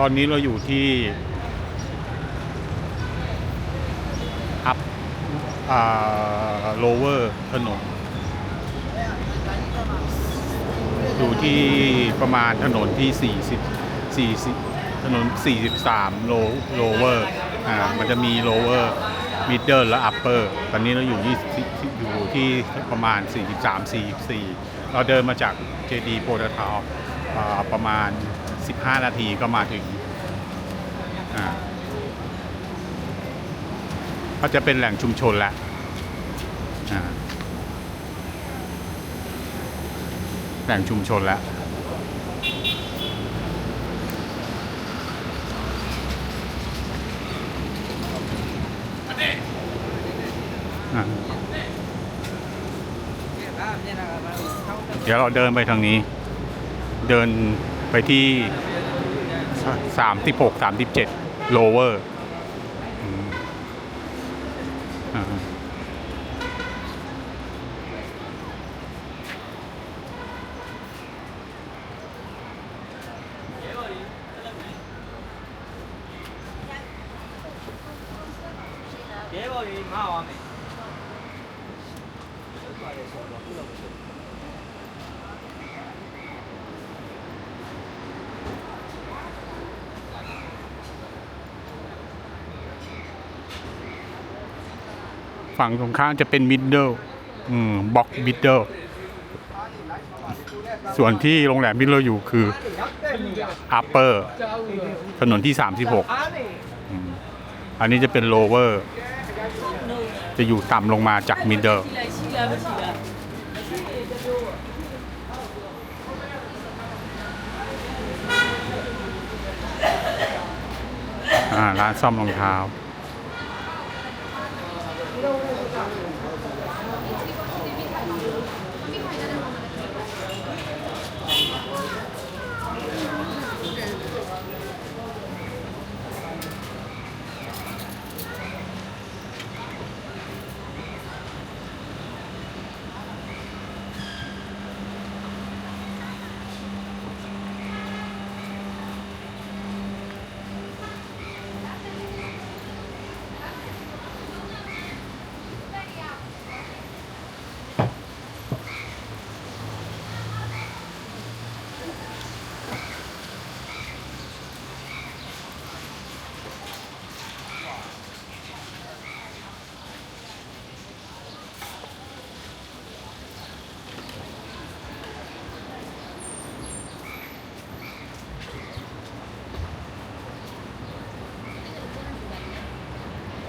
ตอนนี้เราอยู่ที่อัพอ่าโลเวอร์ถนน อยู่ที่ประมาณถนนที่ 40 40 ถนน 43 โลโลเวอร์อ่ามันจะมีโลเวอร์มิดเดิลและอัปเปอร์ตอนนี้เราอยู่ที่อยู่ที่ประมาณ 43 44 เราเดินมาจากเจดีโพธทาวประมาณ 15 นาทีก็มาถึง อ่า ก็จะเป็นแหล่งชุมชนล้วอ่า แหล่งชุมชนแล้วอะเดี๋ยวเราเดินไปทางนี้ เดิน ไปที่สามสิบหกสามสิบเจ็ดโลเวอร์ ฝั่งตรงข้ามจะเป็นมิดเดิลบ็อกมิดเดิลส่วนที่โรงแรมที่เราอยู่คืออัปเปอร์ถนนที่ 36 อันนี้จะเป็นโลเวอร์ จะอยู่ต่ำลงมาจากมิดเดิลร้านซ่อมรองเท้า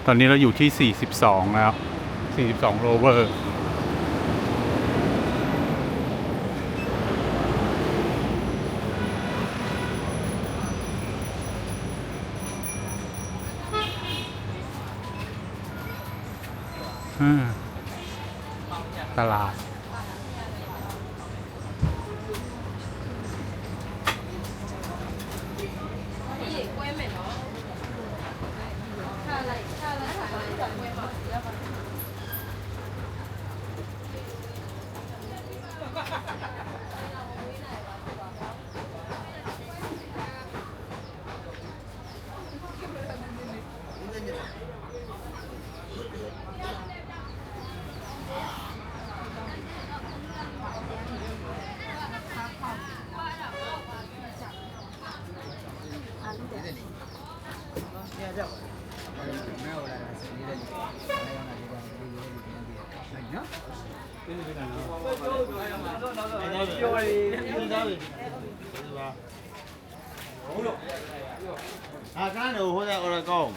ตอนนี้เราอยู่ที่ 42 แล้ว 42 โรเวอร์ตลาด 啊，刚才我在我来讲。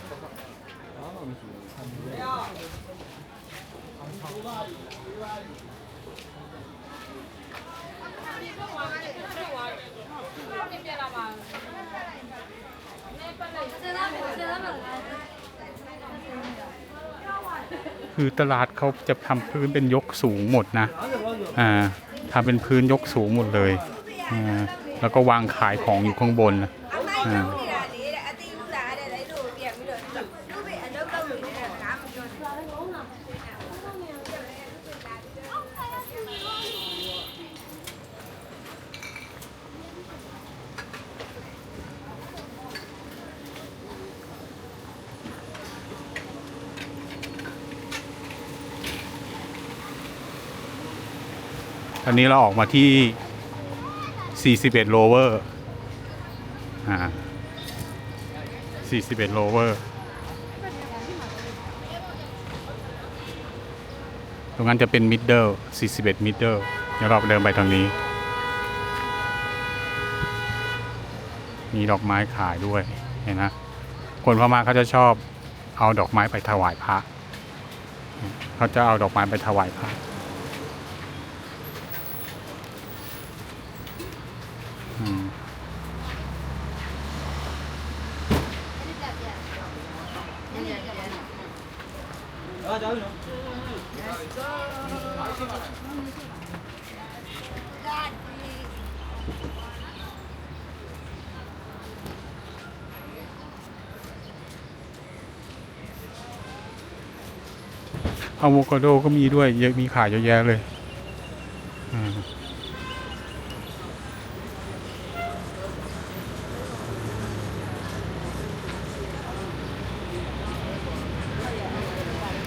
คือตลาดเขาจะทำพื้นเป็นยกสูงหมดนะอ่าทำเป็นพื้นยกสูงหมดเลยอ่าแล้วก็วางขายของอยู่ข้างบนนะ อนนี้เราออกมาที่ 41 lower อ่า 41 lower ตรงนั้นจะเป็น middle 41 middle เดี๋ยวเราเดินไปทางนี้ มีดอกไม้ขายด้วย เห็นนะ คนพม่าเขาจะชอบเอาดอกไม้ไปถวายพระ เขาจะเอาดอกไม้ไปถวายพระ อะโวคาโดก็มีด้วยเยอะมีขายเยอะแยะเลย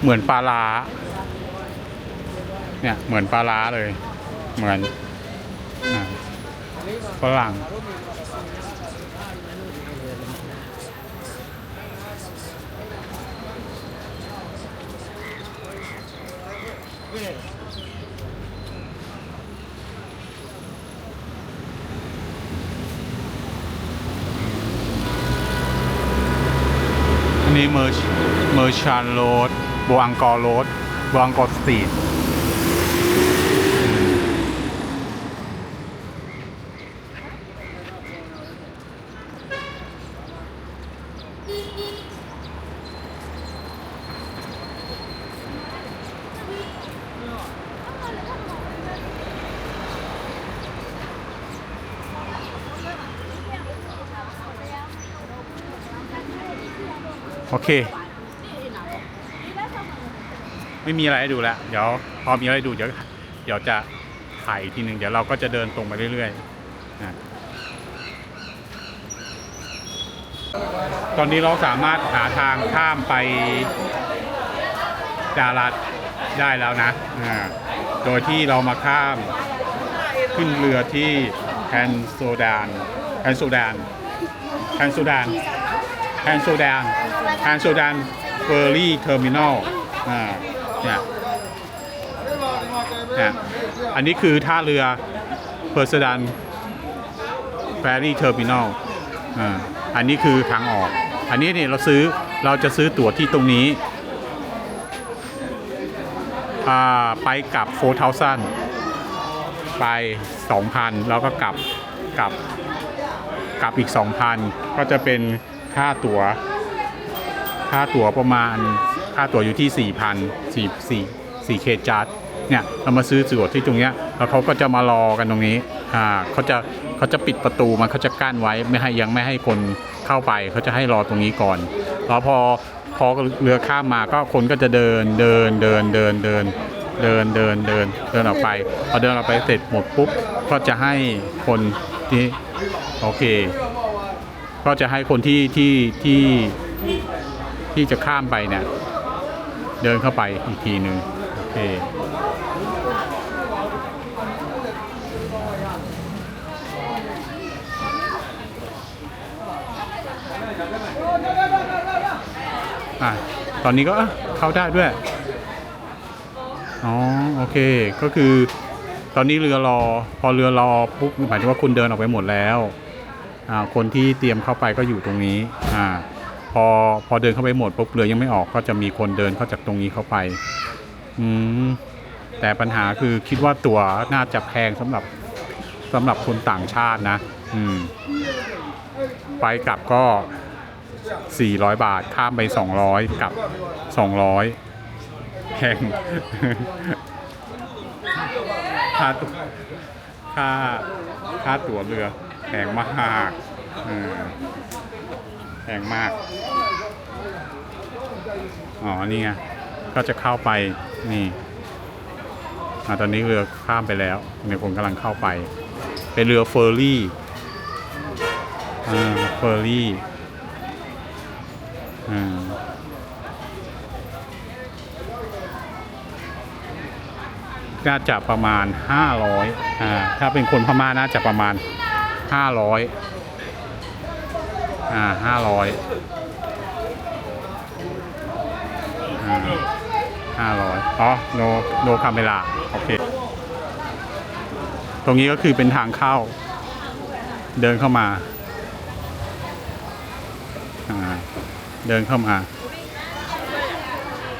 เหมือนปลาร้าเนี่ยเหมือนปลาร้าเลย เหมือนฝรั่งอันนี้เมอร์เมอร์ชานโรด โบอังกอร์โรดโบอังกอร์สตรีทโอเค ไม่มีอะไรให้ดูแล้ว เดี๋ยวพอมีอะไรดูเดี๋ยวเดี๋ยวจะถ่ายอีกทีหนึ่งเดี๋ยวเราก็จะเดินตรงไปเรื่อยๆนะตอนนี้เราสามารถหาทางข้ามไปดารัดได้แล้วนะอ่าโดยที่เรามาข้ามขึ้นเรือที่แคนโซดานแคนโซดานแคนโซดานแคนโซดานแคนโซดานเฟอร์รี่เทอร์มินอลอ่า เนี่ยเนี่ยอันนี้คือท่าเรือเพอร์ซดานแฟรี่เทอร์มินอลอ่าอันนี้คือทางออก อันนี้เนี่ยเราซื้อเราจะซื้อตั๋วที่ตรงนี้อ่าไปกลับโฟร์ทาซันไป 2,000 แล้วก็กลับกลับกลับอีก 2,000 ก็จะเป็นค่าตั๋วค่าตั๋วประมาณ ค่าตั๋วอยู่ที่ 4,000 4 4 4เคจัดเนี่ยเรามาซื้อตั๋วที่ตรงเนี้ยแล้วเขาก็จะมารอกันตรงนี้อ่าเขาจะเขาจะปิดประตูมันเขาจะกั้นไว้ไม่ให้ยังไม่ให้คนเข้าไปเขาจะให้รอตรงนี้ก่อน แล้วพอพอเรือข้ามมาก็คนก็จะเดินเดินเดินเดินเดินเดินเดินเดินเดินออกไปพอเดินออกไปเสร็จหมดปุ๊บก็จะให้คนที่โอเค ก็จะให้คนที่ที่ที่ที่จะข้ามไปเนี่ย เดินเข้าไปอีกทีหนึ่งโอเคอะตอนนี้ก็เอ้าเข้าได้ด้วย อ๋อ โอเค ก็คือ ตอนนี้เรือรอ พอเรือรอปุ๊บหมายถึงว่าคุณเดินออกไปหมดแล้ว อ่า คนที่เตรียมเข้าไปก็อยู่ตรงนี้ อ่า พอพอเดินเข้าไปหมดปุ๊บเรือยังไม่ออกก็จะมีคนเดินเข้าจากตรงนี้เข้าไป อืมแต่ปัญหาคือคิดว่าตั๋วน่าจะแพงสำหรับสำหรับคนต่างชาตินะ อืม ไปกลับก็ 400 บาทข้ามไป 200กับ 200แพงค่าตั๋วค่าค่าตั๋วเรือแพงมากเออ แพงมาก อ๋อ นี่ไง ก็จะเข้าไป นี่อ่าตอนนี้เรือข้ามไปแล้วเนี่ยผมกำลังเข้าไป เป็นเรือเฟอร์รี่อ่าเฟอร์รี่อ่าน่าจะประมาณ 500อ่าถ้าเป็นคนพม่าน่าจะประมาณ 500 อ่า500อ่า500อ๋อ no no camera โอเค ตรงนี้ก็คือเป็นทางเข้า เดินเข้ามาอ่าเดินเข้ามา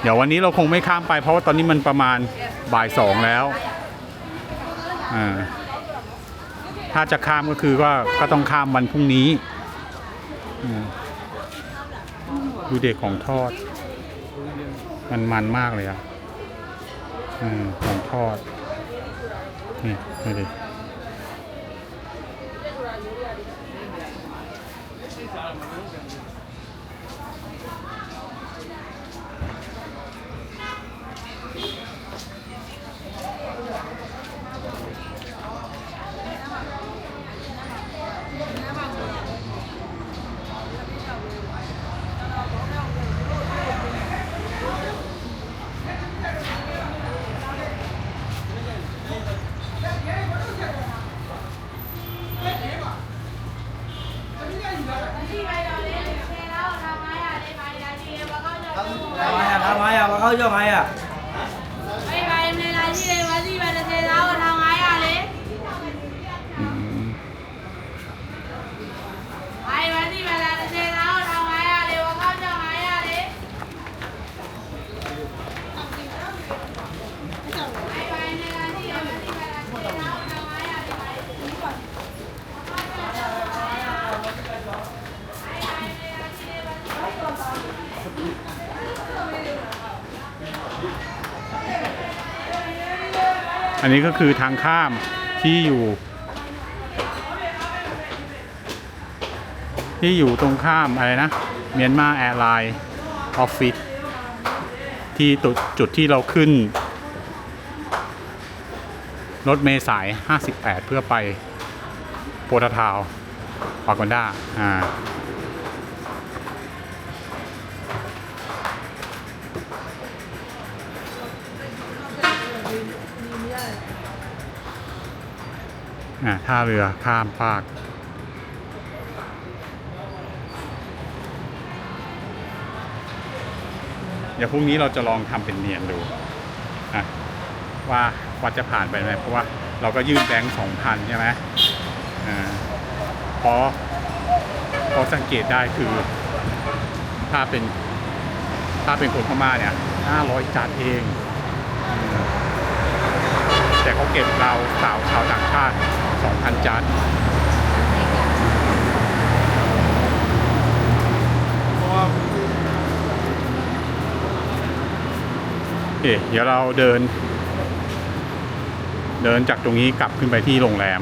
เดี๋ยววันนี้เราคงไม่ข้ามไป เพราะว่าตอนนี้มันประมาณบ่ายสองแล้วอ่าถ้าจะข้ามก็คือก็ก็ต้องข้ามวันพรุ่งนี้ ดูเด็กของทอด มันมันมากเลยอะอืมของทอด นี่ดูดิ 叫啥呀？ อันนี้ก็คือทางข้ามที่อยู่ ที่อยู่ตรงข้ามอะไรนะ เมียนมาแอร์ไลน์ออฟฟิศที่ตุดจุดที่เราขึ้น รถเมล์สาย 58 เพื่อไปโปรตทาวปากอนด้าอ่า ท่าเรือข้ามภาคเดี๋ยวพรุ่งนี้เราจะลองทำเป็นเนียนดูว่าว่าจะผ่านไปไหมเพราะว่าเราก็ยื่นแบงค์สองพันใช่ไหมอ่าพราะเพราะสังเกตได้คือ ถ้าเป็นถ้าเป็นคนพม่าเนี่ยห้าร้อยจานเอง แต่เขาเก็บเราสาวชาวต่างชาติ สองพันจานเพราเดี๋ยวเราเดิน เดินจากตรงนี้กลับขึ้นไปที่โรงแรม